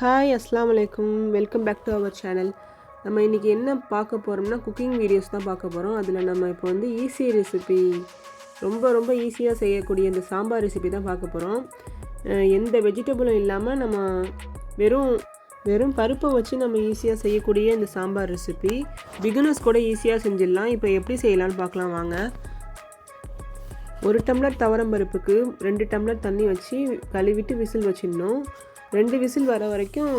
Hi அஸ்லாம் அலைக்கும் welcome back to our channel நம்ம இன்றைக்கி என்ன பார்க்க போகிறோம்னா குக்கிங் வீடியோஸ் தான் பார்க்க போகிறோம் அதில் நம்ம இப்போ வந்து ஈஸி ரெசிபி ரொம்ப ரொம்ப ஈஸியாக செய்யக்கூடிய இந்த சாம்பார் ரெசிபி தான் பார்க்க போகிறோம் எந்த வெஜிடபிளும் இல்லாமல் நம்ம வெறும் வெறும் பருப்பை வச்சு நம்ம ஈஸியாக செய்யக்கூடிய இந்த சாம்பார் ரெசிபி பிகினர்ஸ் கூட ஈஸியாக செஞ்சிடலாம். இப்போ எப்படி செய்யலாம்னு பார்க்கலாம் வாங்க. ஒரு டம்ளர் துவரம் பருப்புக்கு ரெண்டு டம்ளர் தண்ணி வச்சு கழுவிட்டு விசில் வச்சிடணும். ரெண்டு விசில் வர வரைக்கும்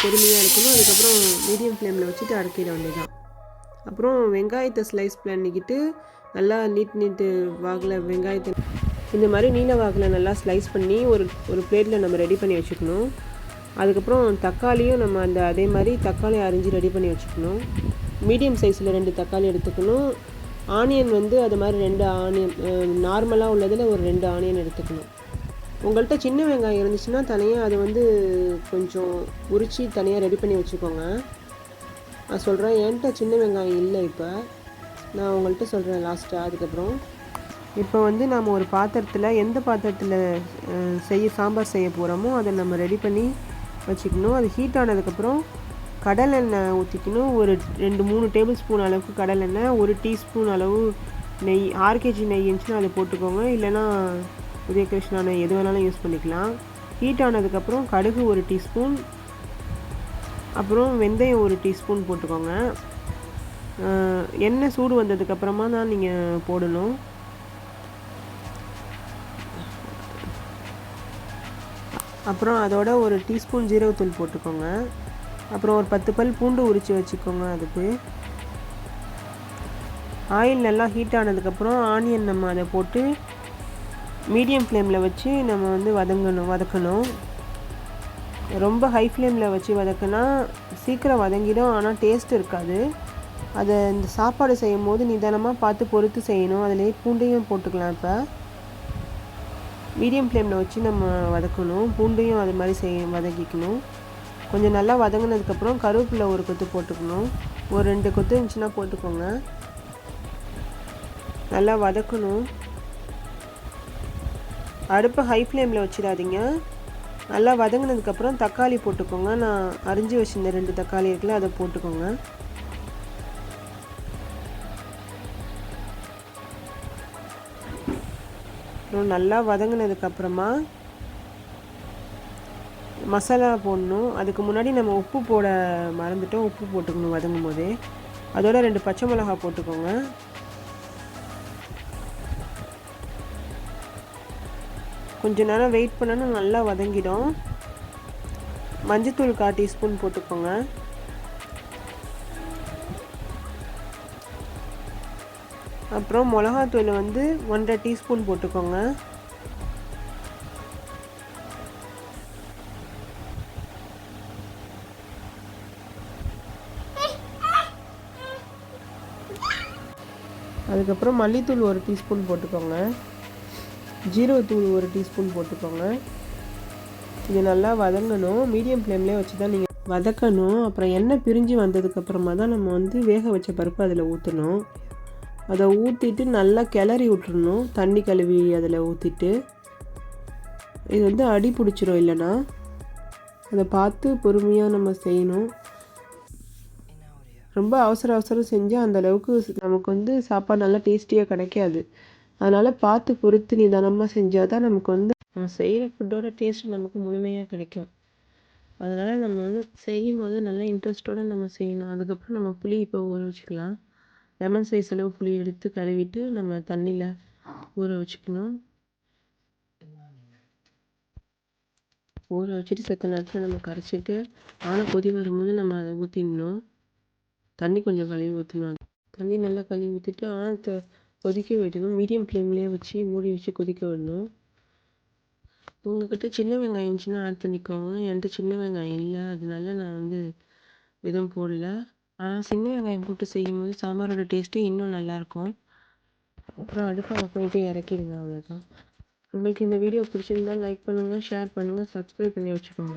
பொறுமையாக இருக்கணும். அதுக்கப்புறம் மீடியம் ஃப்ளேமில் வச்சுட்டு அடக்கிட வேண்டியதான் அப்புறம் வெங்காயத்தை ஸ்லைஸ் பண்ணிக்கிட்டு நல்லா நீட் நீட்டு வாகில் வெங்காயத்தை இந்த மாதிரி நீல வாகில் நல்லா ஸ்லைஸ் பண்ணி ஒரு ஒரு பிளேட்டில் நம்ம ரெடி பண்ணி வச்சுக்கணும். அதுக்கப்புறம் தக்காளியும் நம்ம அந்த அதே மாதிரி தக்காளி அரிஞ்சு ரெடி பண்ணி வச்சுக்கணும். மீடியம் சைஸில் ரெண்டு தக்காளி எடுத்துக்கணும். ஆனியன் வந்து அது மாதிரி ரெண்டு ஆனியன் நார்மலாக உள்ளதில் ஒரு ரெண்டு ஆனியன் எடுத்துக்கணும். உங்கள்கிட்ட சின்ன வெங்காயம் இருந்துச்சுன்னா தனியாக அதை வந்து கொஞ்சம் உரித்து தனியாக ரெடி பண்ணி வச்சுக்கோங்க. நான் சொல்கிறேன் என்கிட்ட சின்ன வெங்காயம் இல்லை இப்போ. நான் உங்கள்கிட்ட சொல்கிறேன் லாஸ்ட்டாக அதுக்கப்புறம். இப்போ வந்து நாம் ஒரு பாத்திரத்தில் எந்த பாத்திரத்தில் செய்ய சாம்பார் செய்ய போகிறோமோ அதை நம்ம ரெடி பண்ணி வச்சுக்கணும். அது ஹீட் ஆனதுக்கப்புறம் கடலெண்ணெய் ஊற்றிக்கணும் ஒரு ரெண்டு மூணு டேபிள் ஸ்பூன் அளவுக்கு கடலெண்ணெய் ஒரு டீஸ்பூன் அளவு நெய் ஆறு கேஜி நெய் இருந்துச்சுன்னா அதை போட்டுக்கோங்க. இல்லைன்னா உதய கிருஷ்ணா எது வேணாலும் யூஸ் பண்ணிக்கலாம். ஹீட் ஆனதுக்கப்புறம் கடுகு ஒரு டீஸ்பூன் அப்புறம் வெந்தயம் ஒரு டீஸ்பூன் போட்டுக்கோங்க. எண்ணெய் சூடு வந்ததுக்கப்புறமா தான் நீங்கள் போடணும். அப்புறம் அதோட ஒரு டீஸ்பூன் ஜீரகத்தூள் போட்டுக்கோங்க. அப்புறம் ஒரு பத்து பல் பூண்டு உரித்து வச்சுக்கோங்க அதுக்கு. ஆயில் நல்லா ஹீட் ஆனதுக்கப்புறம் ஆனியன் நம்ம அதை போட்டு மீடியம் ஃப்ளேமில் வச்சு நம்ம வந்து வதங்கணும் வதக்கணும். ரொம்ப ஹை ஃப்ளேமில் வச்சு வதக்கினா சீக்கிரம் வதங்கிடும் ஆனால் டேஸ்ட் இருக்காது. அதை இந்த சாப்பாடு செய்யும் போது நிதானமாக பார்த்து பொறுத்து செய்யணும். அதிலே பூண்டையும் போட்டுக்கலாம் இப்போ. மீடியம் ஃப்ளேமில் வச்சு நம்ம வதக்கணும். பூண்டையும் அது மாதிரி செய் வதக்கிக்கணும். கொஞ்சம் நல்லா வதங்கினதுக்கப்புறம் கருவேப்பிலை ஒரு கொத்து போட்டுக்கணும். ஒரு ரெண்டு கொத்து இருந்துச்சுன்னா போட்டுக்கோங்க. நல்லா வதக்கணும். அடுப்பை ஹை ஃப்ளேமில் வச்சிடாதீங்க. நல்லா வதங்கினதுக்கப்புறம் தக்காளி போட்டுக்கோங்க. நான் அரிஞ்சு வச்சுருந்த ரெண்டு தக்காளி இருக்குல்ல அதை போட்டுக்கோங்க. நல்லா வதங்கினதுக்கப்புறமா மசாலா போடணும். அதுக்கு முன்னாடி நம்ம உப்பு போட மறந்துட்டோம். உப்பு போட்டுக்கணும் வதங்கும் போதே அதோட ரெண்டு பச்சை மிளகா போட்டுக்கோங்க. கொஞ்ச நேரம் வெயிட் பண்ணணும் நல்லா வதங்கிடும். மஞ்சத்தூள் கால் டீஸ்பூன் போட்டுக்கோங்க. அப்புறம் மிளகாத்தூள் வந்து ஒன்றரை டீஸ்பூன் போட்டுக்கோங்க. அதுக்கப்புறம் மல்லித்தூள் ஒரு டீஸ்பூன் போட்டுக்கோங்க. ஜீரகத்தூள் ஒரு டீஸ்பூன் போட்டுக்கோங்க. இது நல்லா வதங்கணும். மீடியம் ஃப்ளேம்லேயே வச்சு தான் நீங்கள் வதக்கணும். அப்புறம் எண்ணெய் பிரிஞ்சு வந்ததுக்கப்புறமா தான் நம்ம வந்து வேக வச்ச பருப்பு அதில் ஊற்றணும் அதை ஊற்றிட்டு நல்லா கிளறி விட்டுறணும். தண்ணி கழுவி அதில் ஊற்றிட்டு இது வந்து அடி பிடிச்சிரும் இல்லைன்னா. அதை பார்த்து பொறுமையாக நம்ம செய்யணும். ரொம்ப அவசர அவசரம் செஞ்சால் அந்தளவுக்கு நமக்கு வந்து சாப்பாடு நல்லா டேஸ்டியாக கிடைக்காது. அதனால் பார்த்து பொறுத்து நிதானமாக செஞ்சால் தான் நமக்கு வந்து நம்ம செய்கிற ஃபுட்டோட டேஸ்ட் நமக்கு முழுமையாக கிடைக்கும். அதனால் நம்ம வந்து செய்யும் போது நல்லா இன்ட்ரெஸ்ட்டோடு நம்ம செய்யணும். அதுக்கப்புறம் நம்ம புளி இப்போ ஊற வச்சுக்கலாம். லெமன் சைஸ் அளவு புளி எடுத்து கழுவிட்டு நம்ம தண்ணியில் ஊற வச்சுக்கணும். ஊற வச்சுட்டு செத்த நேரத்தில் நம்ம கரைச்சிட்டு ஆனால் கொதி வரும்போது நம்ம அதை ஊற்றிடணும் தண்ணி கொஞ்சம் கழுவி ஊற்றணும் தண்ணி நல்லா கழுவி ஊற்றிட்டு ஆனால் கொதிக்க விடணும் மீடியம் ஃப்ளேம்லேயே வச்சு மூடி வச்சு கொதிக்க விடணும். உங்கள்கிட்ட சின்ன வெங்காயம் இருந்துச்சுன்னா ஆட் பண்ணிக்கோங்க. என்கிட்ட சின்ன வெங்காயம் இல்லை. அதனால நான் வந்து எதுவும் போடல. ஆனால் சின்ன வெங்காயம் போட்டு செய்யும்போது சாம்பாரோட டேஸ்ட்டு இன்னும் நல்லாயிருக்கும். அப்புறம் அடுப்பை ஆஃப் பண்ணிட்டு இறக்கிடுங்க அவ்வளோதான் உங்களுக்கு இந்த வீடியோ பிடிச்சிருந்தா லைக் பண்ணுங்கள் ஷேர் பண்ணுங்கள் சப்ஸ்கிரைப் பண்ணி வச்சுக்கோங்க.